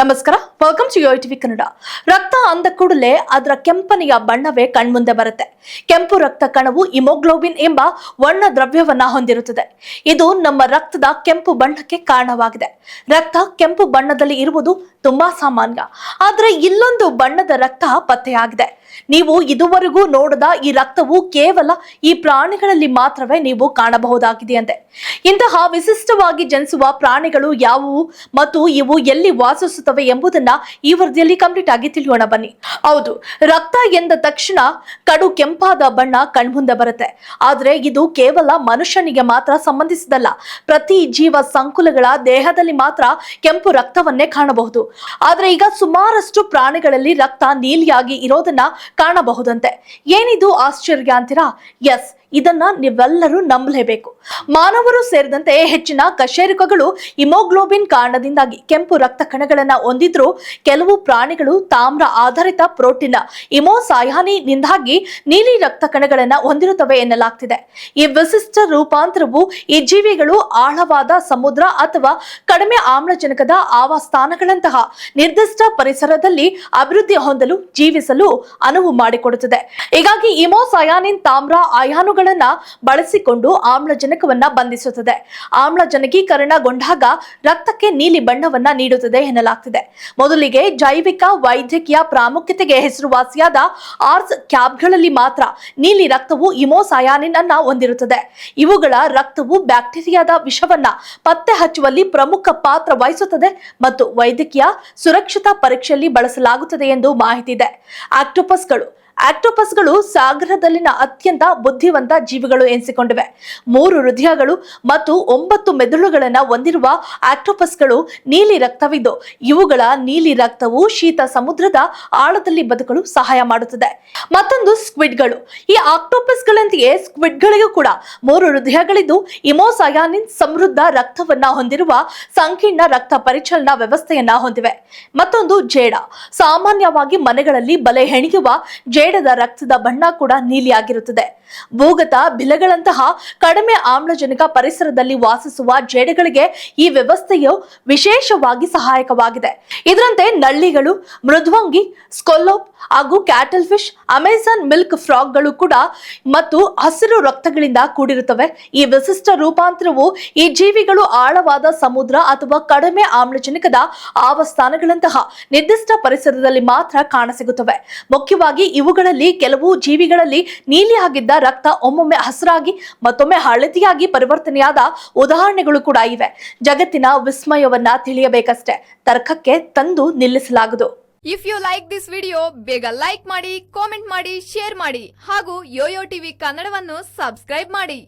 ನಮಸ್ಕಾರ. Welcome to TV Kannada ರಕ್ತ ಅಂದ ಕೂಡಲೇ ಅದರ ಕೆಂಪನೆಯ ಬಣ್ಣವೇ ಕಣ್ಮುಂದೆ ಬರುತ್ತೆ. ಕೆಂಪು ರಕ್ತ ಕಣವು ಇಮೋಗ್ಲೋಬಿನ್ ಎಂಬ ವರ್ಣ ದ್ರವ್ಯವನ್ನ ಹೊಂದಿರುತ್ತದೆ. ಇದು ನಮ್ಮ ರಕ್ತದ ಕೆಂಪು ಬಣ್ಣಕ್ಕೆ ಕಾರಣವಾಗಿದೆ. ರಕ್ತ ಕೆಂಪು ಬಣ್ಣದಲ್ಲಿ ಇರುವುದು ತುಂಬಾ ಸಾಮಾನ್ಯ. ಆದರೆ ಇಲ್ಲೊಂದು ಬಣ್ಣದ ರಕ್ತ ಪತ್ತೆಯಾಗಿದೆ. ನೀವು ಇದುವರೆಗೂ ನೋಡದ ಈ ರಕ್ತವು ಕೇವಲ ಈ ಪ್ರಾಣಿಗಳಲ್ಲಿ ಮಾತ್ರವೇ ನೀವು ಕಾಣಬಹುದಾಗಿದೆ ಅಂತೆ ಇಂತಹ ವಿಶಿಷ್ಟವಾಗಿ ಜನಿಸುವ ಪ್ರಾಣಿಗಳು ಯಾವುವು ಮತ್ತು ಇವು ಎಲ್ಲಿ ವಾಸಿಸುತ್ತವೆ ಎಂಬುದನ್ನ ಈ ವರದಿಯಲ್ಲಿ ಕಂಪ್ಲೀಟ್ ಆಗಿ ತಿಳಿಯೋಣ ಬನ್ನಿ. ಹೌದು, ರಕ್ತ ಎಂದ ತಕ್ಷಣ ಕಡು ಕೆಂಪಾದ ಬಣ್ಣ ಕಣ್ಮುಂದೆ ಬರುತ್ತೆ. ಆದ್ರೆ ಇದು ಕೇವಲ ಮನುಷ್ಯನಿಗೆ ಮಾತ್ರ ಸಂಬಂಧಿಸಿದಲ್ಲ, ಪ್ರತಿ ಜೀವ ಸಂಕುಲಗಳ ದೇಹದಲ್ಲಿ ಮಾತ್ರ ಕೆಂಪು ರಕ್ತವನ್ನೇ ಕಾಣಬಹುದು. ಆದ್ರೆ ಈಗ ಸುಮಾರಷ್ಟು ಪ್ರಾಣಿಗಳಲ್ಲಿ ರಕ್ತ ನೀಲಿಯಾಗಿ ಇರೋದನ್ನ ಕಾಣಬಹುದಂತೆ. ಏನಿದು ಆಶ್ಚರ್ಯ ಅಂತೀರಾ ಎಸ್ ಇದನ್ನ ನೀವೆಲ್ಲರೂ ನಂಬಲೇಬೇಕು. ಮಾನವರು ಸೇರಿದಂತೆ ಹೆಚ್ಚಿನ ಕಶೇರುಕಗಳು ಇಮೋಗ್ಲೋಬಿನ್ ಕಾರಣದಿಂದಾಗಿ ಕೆಂಪು ರಕ್ತ ಕಣಗಳನ್ನ ಹೊಂದಿದ್ರು ಕೆಲವು ಪ್ರಾಣಿಗಳು ತಾಮ್ರ ಆಧಾರಿತ ಪ್ರೋಟೀನ್ ಇಮೋಸಾಯಾನಿನಿಂದಾಗಿ ನೀಲಿ ರಕ್ತ ಕಣಗಳನ್ನ ಹೊಂದಿರುತ್ತವೆ ಎನ್ನಲಾಗ್ತಿದೆ. ಈ ವಿಶಿಷ್ಟ ರೂಪಾಂತರವು ಈ ಜೀವಿಗಳು ಆಳವಾದ ಸಮುದ್ರ ಅಥವಾ ಕಡಿಮೆ ಆಮ್ಲಜನಕದ ಆವಾಸ್ಥಾನಗಳಂತಹ ನಿರ್ದಿಷ್ಟ ಪರಿಸರದಲ್ಲಿ ಅಭಿವೃದ್ಧಿ ಹೊಂದಲು ಜೀವಿಸಲು ಅನುವು ಮಾಡಿಕೊಡುತ್ತದೆ. ಹೀಗಾಗಿ ಇಮೋಸಾಯಾನಿನ್ ತಾಮ್ರ ಅಯಾನುಗಳನ್ನ ಬಳಸಿಕೊಂಡು ಆಮ್ಲಜನಕವನ್ನ ಬಂಧಿಸುತ್ತದೆ. ಆಮ್ಲಜನಕೀಕರಣಗೊಂಡಾಗ ರಕ್ತಕ್ಕೆ ನೀಲಿ ಬಣ್ಣವನ್ನ ನೀಡುತ್ತದೆ ಎನ್ನಲಾಗ್ತಿದೆ. ಮೊದಲಿಗೆ ಜೈವಿಕ ವೈದ್ಯಕೀಯ ಪ್ರಾಮುಖ್ಯತೆಗೆ ಹೆಸರುವಾಸಿಯಾದ ಆರ್ಸ್ ಕ್ಯಾಬ್ಗಳಲ್ಲಿ ಮಾತ್ರ ನೀಲಿ ರಕ್ತವು ಇಮೋಸಯಾನಿನ್ ಅನ್ನ ಹೊಂದಿರುತ್ತದೆ. ಇವುಗಳ ರಕ್ತವು ಬ್ಯಾಕ್ಟೀರಿಯಾದ ವಿಷವನ್ನ ಪತ್ತೆ ಹಚ್ಚುವಲ್ಲಿ ಪ್ರಮುಖ ಪಾತ್ರ ವಹಿಸುತ್ತದೆ ಮತ್ತು ವೈದ್ಯಕೀಯ ಸುರಕ್ಷತಾ ಪರೀಕ್ಷೆಯಲ್ಲಿ ಬಳಸಲಾಗುತ್ತದೆ ಎಂದು ಮಾಹಿತಿ ಇದೆ. ಆಕ್ಟೋಪಸ್ಗಳು ಆಕ್ಟೋಪಸ್ಗಳು ಸಾಗರದಲ್ಲಿನ ಅತ್ಯಂತ ಬುದ್ಧಿವಂತ ಜೀವಿಗಳು ಎನಿಸಿಕೊಂಡಿವೆ. ಮೂರು ಹೃದಯಗಳು ಮತ್ತು ಒಂಬತ್ತು ಮೆದುಳುಗಳನ್ನು ಹೊಂದಿರುವ ಆಕ್ಟೋಪಸ್ಗಳು ನೀಲಿ ರಕ್ತವಿದ್ದು, ಇವುಗಳ ನೀಲಿ ರಕ್ತವು ಶೀತ ಸಮುದ್ರದ ಆಳದಲ್ಲಿ ಬದುಕಲು ಸಹಾಯ ಮಾಡುತ್ತದೆ. ಮತ್ತೊಂದು ಸ್ಕ್ವಿಡ್ಗಳು. ಈ ಆಕ್ಟೋಪಸ್ಗಳಂತೆಯೇ ಸ್ಕ್ವಿಡ್ಗಳಿಗೂ ಕೂಡ ಮೂರು ಹೃದಯಗಳಿದ್ದು ಇಮೋಸಯಾನಿನ್ ಸಮೃದ್ಧ ರಕ್ತವನ್ನ ಹೊಂದಿರುವ ಸಂಕೀರ್ಣ ರಕ್ತ ಪರಿಚಲನಾ ವ್ಯವಸ್ಥೆಯನ್ನ ಹೊಂದಿವೆ. ಮತ್ತೊಂದು ಜೇಡ. ಸಾಮಾನ್ಯವಾಗಿ ಮನೆಗಳಲ್ಲಿ ಬಲೆ ಹೆಣೆಯುವ ಜೇಡದ ರಕ್ತದ ಬಣ್ಣ ಕೂಡ ನೀಲಿಯಾಗಿರುತ್ತದೆ. ಭೂಗತ ಬಿಲಗಳಂತಹ ಕಡಿಮೆ ಆಮ್ಲಜನಕ ಪರಿಸರದಲ್ಲಿ ವಾಸಿಸುವ ಜೇಡಗಳಿಗೆ ಈ ವ್ಯವಸ್ಥೆಯು ವಿಶೇಷವಾಗಿ ಸಹಾಯಕವಾಗಿದೆ. ಇದರಂತೆ ನಳ್ಳಿಗಳು, ಮೃದ್ವಂಗಿ, ಸ್ಕೊಲ್ಲೋಪ್ ಹಾಗೂ ಕ್ಯಾಟಲ್ ಫಿಶ್ ಅಮೆಜಾನ್ ಮಿಲ್ಕ್ ಫ್ರಾಗ್ಗಳು ಕೂಡ ಮತ್ತು ಹಸಿರು ರಕ್ತಗಳಿಂದ ಕೂಡಿರುತ್ತವೆ. ಈ ವಿಶಿಷ್ಟ ರೂಪಾಂತರವು ಈ ಜೀವಿಗಳು ಆಳವಾದ ಸಮುದ್ರ ಅಥವಾ ಕಡಿಮೆ ಆಮ್ಲಜನಕದ ಆವಸ್ಥಾನಗಳಂತಹ ನಿರ್ದಿಷ್ಟ ಪರಿಸರದಲ್ಲಿ ಮಾತ್ರ ಕಾಣಸಿಗುತ್ತವೆ. ಮುಖ್ಯವಾಗಿ ಇವುಗಳಲ್ಲಿ ಕೆಲವು ಜೀವಿಗಳಲ್ಲಿ ನೀಲಿಯಾಗಿದ್ದ ರಕ್ತ ಒಮ್ಮೊಮ್ಮೆ ಹಸಿರಾಗಿ ಮತ್ತೊಮ್ಮೆ ಹಳದಿಯಾಗಿ ಪರಿವರ್ತನೆಯಾದ ಉದಾಹರಣೆಗಳು ಕೂಡ ಇವೆ. ಜಗತ್ತಿನ ವಿಸ್ಮಯವನ್ನ ತಿಳಿಯಬೇಕಷ್ಟೇ. ತರ್ಕಕ್ಕೆ ತಂದು ನಿಲ್ಲಿಸಲಾಗದು. If you like this video ಬೇಗ ಲೈಕ್ ಮಾಡಿ ಕಾಮೆಂಟ್ ಮಾಡಿ ಶೇರ್ ಮಾಡಿ ಹಾಗೂ ಯೋಯೋ ಟಿವಿ ಕನ್ನಡವನ್ನು ಸಬ್ಸ್ಕ್ರೈಬ್ ಮಾಡಿ.